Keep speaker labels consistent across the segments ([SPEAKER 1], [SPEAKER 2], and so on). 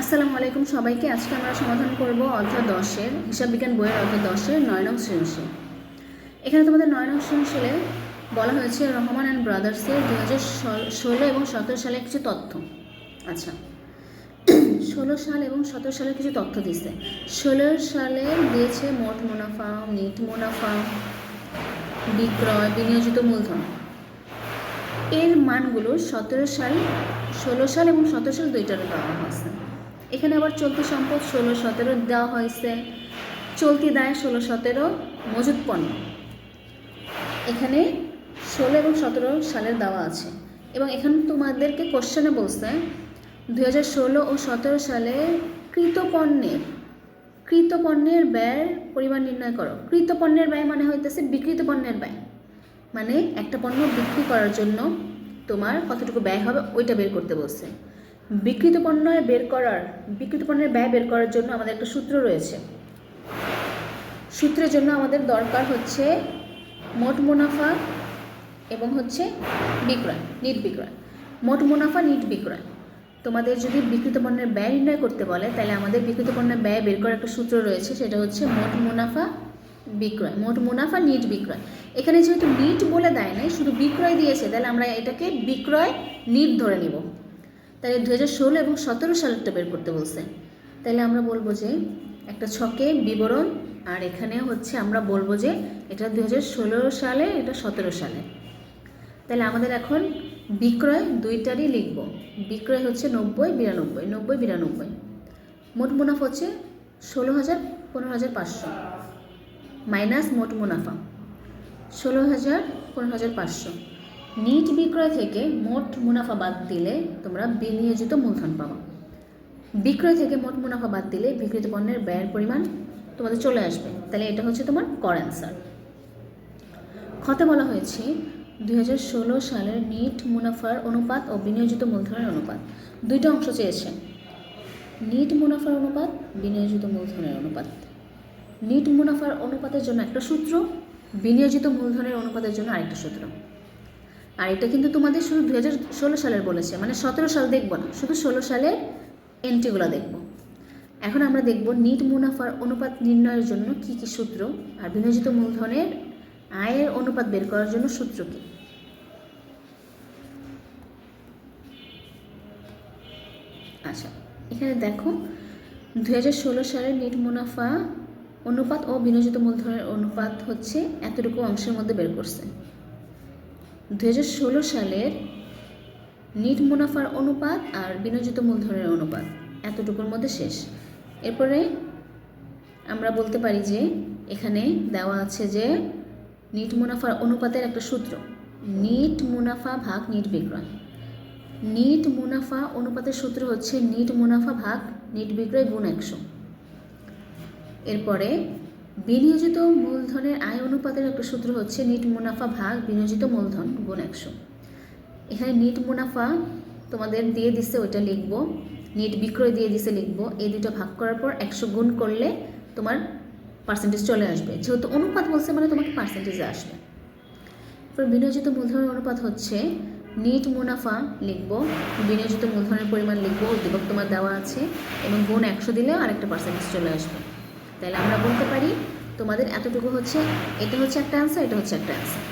[SPEAKER 1] আসসালামু আলাইকুম সবাইকে। আজকে আমরা সমাধান করব অধ্যায় দশের, হিসাব বিজ্ঞান বইয়ের অধ্যায় দশের নয় নং সৃজনশীল। এখানে তোমাদের নয় নং সৃজনশীলে বলা হয়েছে রহমান অ্যান্ড ব্রাদার্সের দু হাজার ষোলো এবং সতেরো সালে কিছু তথ্য। আচ্ছা। ষোলো সাল এবং সতেরো সালের কিছু তথ্য দিয়েছে। ষোলো সালে দিয়েছে মোট মুনাফা, নিট মুনাফা, বিক্রয়, বিনিয়োজিত মূলধন। এর মানগুলো সতেরো সাল, ষোলো সাল এবং সতেরো সাল দুইটারও দেওয়া হয়েছে। এখানে আবার চলতি সম্পদ ষোলো সতেরো দেওয়া হয়েছে। চলতি দায় ষোলো সতেরো মজুদ পণ্য। এখানে ষোলো এবং সতেরো সালের দেওয়া আছে। এবং এখানে তোমাদেরকে কোশ্চেনে বলছে, দুই হাজার ষোলো ও সতেরো সালে কৃতপণ্যের কৃতপণ্যের ব্যয়ের পরিমাণ নির্ণয় করো। কৃতপণ্যের ব্যয় মানে হইতেছে বিকৃত পণ্যের ব্যয়। মানে একটা পণ্য বিক্রি করার জন্য তোমার কতটুকু ব্যয় হবে ওইটা বের করতে বলছে। বিকৃত পণ্য বের করার, বিকৃত পণ্যের ব্যয় বের করার জন্য আমাদের একটা সূত্র রয়েছে। সূত্রের জন্য আমাদের দরকার হচ্ছে মোট মুনাফা এবং হচ্ছে বিক্রয়, নিট বিক্রয়। মোট মুনাফা, নিট বিক্রয়। তোমাদের যদি বিকৃত পণ্যের ব্যয় নির্ণয় করতে বলে, তাহলে আমাদের বিকৃত পণ্যের ব্যয় বের করার একটা সূত্র রয়েছে, সেটা হচ্ছে মোট মুনাফা, বিক্রয়। মোট মুনাফা, নিট বিক্রয়। এখানে যেহেতু নিট বলে দেয় নাই, শুধু বিক্রয় দিয়েছে, তাহলে আমরা এটাকে বিক্রয়, নিট ধরে নিব। তাহলে দু হাজার ষোলো এবং সতেরো সালেরটা বের করতে বলছে। তাহলে আমরা বলব যে একটা ছকে বিবরণ আর এখানে হচ্ছে আমরা বলব যে এটা দু হাজার ষোলো সালে, এটা সতেরো সালে। তাহলে আমাদের এখন বিক্রয় দুইটারই লিখব। বিক্রয় হচ্ছে নব্বই, বিরানব্বই নব্বই, বিরানব্বই। মোট মুনাফা হচ্ছে ষোলো হাজার পনেরো হাজার পাঁচশো। মাইনাস মোট মুনাফা ষোলো হাজার পনেরো হাজার পাঁচশো। নিট বিক্রয় থেকে মোট মুনাফা বাদ দিলে তোমরা বিনিয়োজিত মূলধন পাবো। বিক্রয় থেকে মোট মুনাফা বাদ দিলে বিক্রিত পণ্যের ব্যয়ের পরিমাণ তোমাদের চলে আসবে। তাহলে এটা হচ্ছে তোমার কর অ্যান্সার খতে বলা হয়েছে, দুই হাজার ষোলো সালের নিট মুনাফার অনুপাত ও বিনিয়োজিত মূলধনের অনুপাত। দুইটা অংশ চেয়েছে। নিট মুনাফার অনুপাত, বিনিয়োজিত মূলধনের অনুপাত। নিট মুনাফার অনুপাতের জন্য একটা সূত্র, বিনিয়োজিত মূলধনের অনুপাতের জন্য আরেকটা সূত্র। আর এটা কিন্তু তোমাদের শুধু দু হাজার ষোলো সালের বলেছে মানে সতেরো সাল দেখব না, শুধু ষোলো সালের এন্ট্রিগুলো দেখব। এখন আমরা দেখব নিট মুনাফার অনুপাত নির্ণয়ের জন্য কি কি সূত্র আর বিনিয়োজিত মূলধনের আয়ের অনুপাত বের করার জন্য সূত্র কি? আচ্ছা এখানে দেখো দু হাজার ষোলো সালের নিট মুনাফা অনুপাত ও বিনিয়োজিত মূলধনের অনুপাত হচ্ছে এতটুকু অংশের মধ্যে বের করছে। দু হাজার ষোলো সালের নিট মুনাফার অনুপাত আর বিনিয়োজিত মূলধনের অনুপাত। এতটুকুর মধ্যে শেষ। এরপরে আমরা বলতে পারি যে এখানে দেওয়া আছে যে নিট মুনাফার অনুপাতের একটা সূত্র। নিট মুনাফা ভাগ নিট বিক্রয়। নিট মুনাফা অনুপাতের সূত্র হচ্ছে নিট মুনাফা ভাগ নিট বিক্রয় গুণ একশো। এরপরে বিনিয়োজিত মূলধনের আয় অনুপাতের একটা সূত্র হচ্ছে নিট মুনাফা ভাগ বিনিয়োজিত মূলধন গুণ একশো। এখানে নিট মুনাফা তোমাদের দিয়ে দিছে ওইটা লিখব, নিট বিক্রয় দিয়ে দিছে লিখব, এই দুটো ভাগ করার পর একশো গুণ করলে তোমার পার্সেন্টেজ চলে আসবে। যেহেতু অনুপাত বলছে মানে তোমাকে পার্সেন্টেজে আসবে। এরপর বিনিয়োজিত মূলধনের অনুপাত হচ্ছে নিট মুনাফা লিখব, বিনিয়োজিত মূলধনের পরিমাণ লিখব, উদ্দীপক তোমার দেওয়া আছে এবং গুণ একশো দিলে আরেকটা পার্সেন্টেজ চলে আসবে। তাহলে আমরা বলতে পারি তোমাদের এতটুকু হচ্ছে, এটা হচ্ছে একটা অ্যান্সার এটা হচ্ছে একটা অ্যান্সার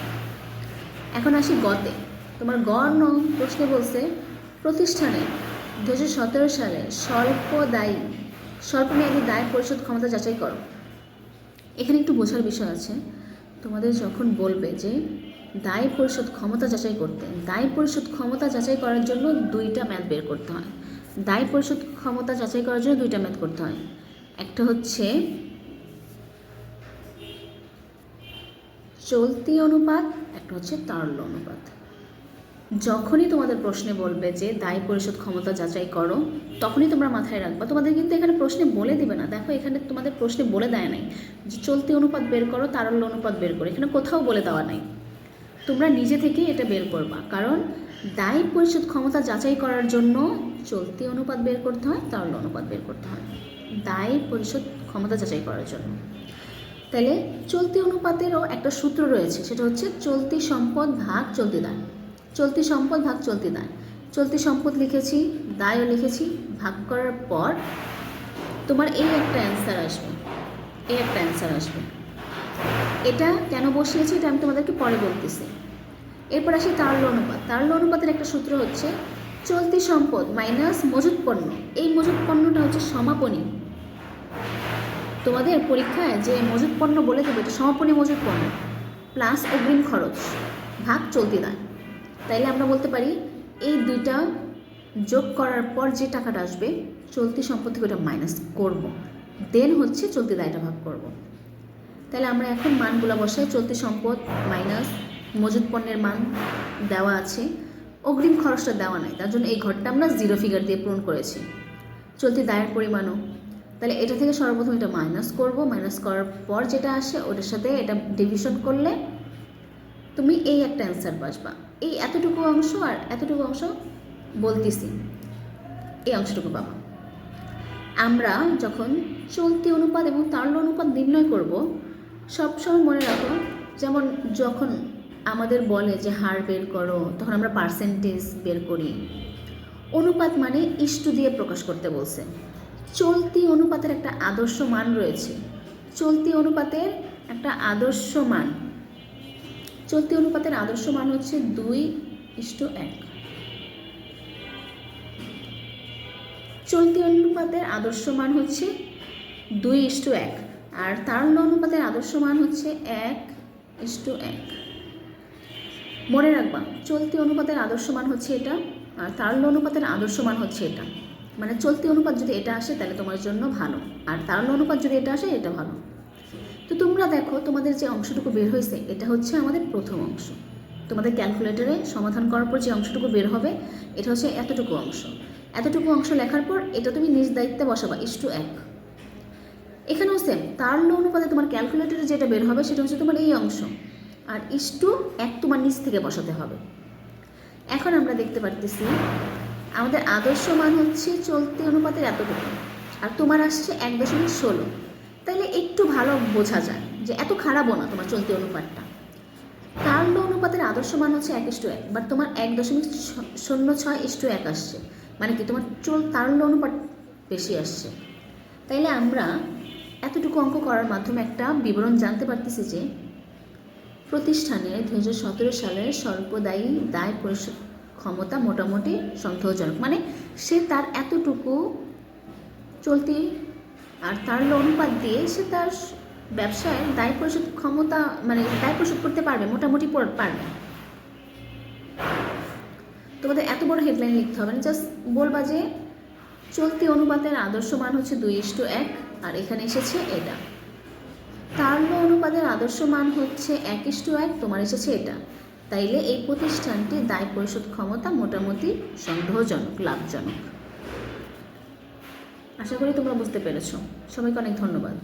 [SPEAKER 1] এখন আসি গতে। তোমার গ নং প্রশ্নে বলছে, প্রতিষ্ঠানে দু হাজার সতেরো সালে স্বল্প দায়ী স্বল্প মেয়াদী দায় পরিশোধ ক্ষমতা যাচাই করো। এখানে একটু বোঝার বিষয় আছে। তোমাদের যখন বলবে যে দায় পরিশোধ ক্ষমতা যাচাই করতে, দায় পরিশোধ ক্ষমতা যাচাই করার জন্য দুইটা ম্যাথ বের করতে হয়। দায় পরিশোধ ক্ষমতা যাচাই করার জন্য দুইটা ম্যাথ করতে হয়। একটা হচ্ছে চলতি অনুপাত, একটা হচ্ছে তারল্য অনুপাত। যখনই তোমাদের প্রশ্নে বলবে যে দায় পরিশোধ ক্ষমতা যাচাই করো, তখনই তোমরা মাথায় রাখবা। তোমাদের কিন্তু এখানে প্রশ্নে বলে দিবে না। দেখো, এখানে তোমাদের প্রশ্নে বলে দেয় নাই যে চলতি অনুপাত বের করো, তারল্য অনুপাত বের করো। এখানে কোথাও বলে দেওয়া নাই। তোমরা নিজে থেকেই এটা বের করবা। কারণ দায় পরিশোধ ক্ষমতা যাচাই করার জন্য চলতি অনুপাত বের করতে হয়, তারল্য অনুপাত বের করতে হয়। দায় পরিশোধ ক্ষমতা যাচাই করার জন্য। তাহলে চলতি অনুপাতেরও একটা সূত্র রয়েছে, সেটা হচ্ছে চলতি সম্পদ ভাগ চলতি দায় চলতি সম্পদ ভাগ চলতি দায় চলতি সম্পদ লিখেছি, দায়ও লিখেছি, ভাগ করার পর তোমার এই একটা অ্যান্সার আসবে, এই একটা অ্যান্সার আসবে। এটা কেন বসিয়েছি এটা আমি তোমাদেরকে পরে বলতেছি। এরপর আসি তারল্য অনুপাত। তারল্য অনুপাতের একটা সূত্র হচ্ছে, চলতি সম্পদ মাইনাস মজুত পণ্য। এই মজুত পণ্যটা হচ্ছে সমাপনী। তোমাদের পরীক্ষায় যে মজুত পণ্য বলে দেবে, এটা সমাপনী মজুত পণ্য প্লাস অগ্রিম খরচ, ভাগ চলতি দায়। তাইলে আমরা বলতে পারি, এই দুইটা যোগ করার পর যে টাকাটা আসবে, চলতি সম্পদ থেকে ওটা মাইনাস করব। দেন হচ্ছে চলতি দায়টা ভাগ করব। তাহলে আমরা এখন মানগুলো বসাই, চলতি সম্পদ মাইনাস মজুত পণ্যের মান দেওয়া আছে। অগ্রিম খরচটা দেওয়া নাই, তার জন্য এই ঘরটা আমরা জিরো ফিগার দিয়ে পূরণ করেছি। চলতি দায়ের পরিমাণও তাহলে এটা থেকে সর্বপ্রথম এটা মাইনাস করব। মাইনাস করার পর যেটা আসে ওটার সাথে এটা ডিভিশন করলে তুমি এই একটা অ্যান্সার বাসবা এই এতটুকু অংশ আর এতটুকু অংশ বলতেছি, এই অংশটুকু পাবা। আমরা যখন চলতি অনুপাত এবং তারল্য অনুপাত নির্ণয় করব সবসময় মনে রাখো, যেমন যখন আমাদের বলে যে হার বের করো, তখন আমরা পার্সেন্টেজ বের করি। অনুপাত মানে ইষ্টু দিয়ে প্রকাশ করতে বলছে। চলতি অনুপাতের একটা আদর্শ মান রয়েছে। চলতি অনুপাতের একটা আদর্শ মান। চলতি অনুপাতের আদর্শ মান হচ্ছে দুই ইষ্টু এক। চলতি অনুপাতের আদর্শ মান হচ্ছে দুই ইষ্টু এক। আর তারল্য অনুপাতের আদর্শ মান হচ্ছে এক ইষ্টু এক। মনে রাখবা, চলতি অনুপাতের আদর্শ মান হচ্ছে এটা, আর তারল্য অনুপাতের আদর্শ মান হচ্ছে এটা। মানে চলতি অনুপাত যদি এটা আসে, তাহলে তোমার জন্য ভালো। আর তারল্য অনুপাত যদি এটা আসে, এটা ভালো। তো তোমরা দেখো, তোমাদের যে অংশটুকু বের হয়েছে, এটা হচ্ছে আমাদের প্রথম অংশ। তোমাদের ক্যালকুলেটরে সমাধান করার পর যে অংশটুকু বের হবে, এটা হচ্ছে এতটুকু অংশ। এতটুকু অংশ লেখার পর এটা তুমি নিজ দায়িত্বে বসাবা ইস টু এক। এখানেও সেম তারল্য অনুপাতে তোমার ক্যালকুলেটরে যেটা বের হবে, সেটা হচ্ছে তোমার এই অংশ। আর ইস টু এক তোমার নিচ থেকে বসাতে হবে। এখন আমরা দেখতে পারতেছি আমাদের আদর্শ মান হচ্ছে চলতি অনুপাতের এতটুকু। আর তোমার আসছে এক দশমিক ষোলো। তাহলে একটু ভালো বোঝা যায় যে এত খারাপও না তোমার চলতি অনুপাতটা। তারল্য অনুপাতের আদর্শ মান হচ্ছে এক ইস্টু এক বাট তোমার এক দশমিক শূন্য ছয় ইস্টু এক আসছে। মানে কি তোমার চল তারল্য অনুপাত বেশি আসছে। তাইলে আমরা এতটুকু অঙ্ক করার মাধ্যমে একটা বিবরণ জানতে পারতেছি যে প্রতিষ্ঠানে দু হাজার সতেরো সালের স্বল্পদায়ী দায় পরিশোধ ক্ষমতা মোটামুটি সন্দেহজনক মানে সে তার এতটুকু চলতি আর তার অনুপাত দিয়ে সে তার ব্যবসায় দায় পরিশোধ ক্ষমতা মানে দায় পরিশোধ করতে পারবে, মোটামুটি পারবে। তোমাদের এত বড় হেডলাইন লিখতে হবে না জাস্ট বলবা যে চলতি অনুপাতের আদর্শ মান হচ্ছে দুই ইস্টু এক, আর এখানে এসেছে এটা। তারল্য অনুপাতের আদর্শ মান হচ্ছে এক ইস্টু এক, তোমার এসেছে এটা। তাইলে এই প্রতিষ্ঠানটি দায় পরিশোধ ক্ষমতা মোটামুটি সন্দেহজনক, লাভজনক। আশা করি তোমরা বুঝতে পেরেছ। সবাইকে অনেক ধন্যবাদ।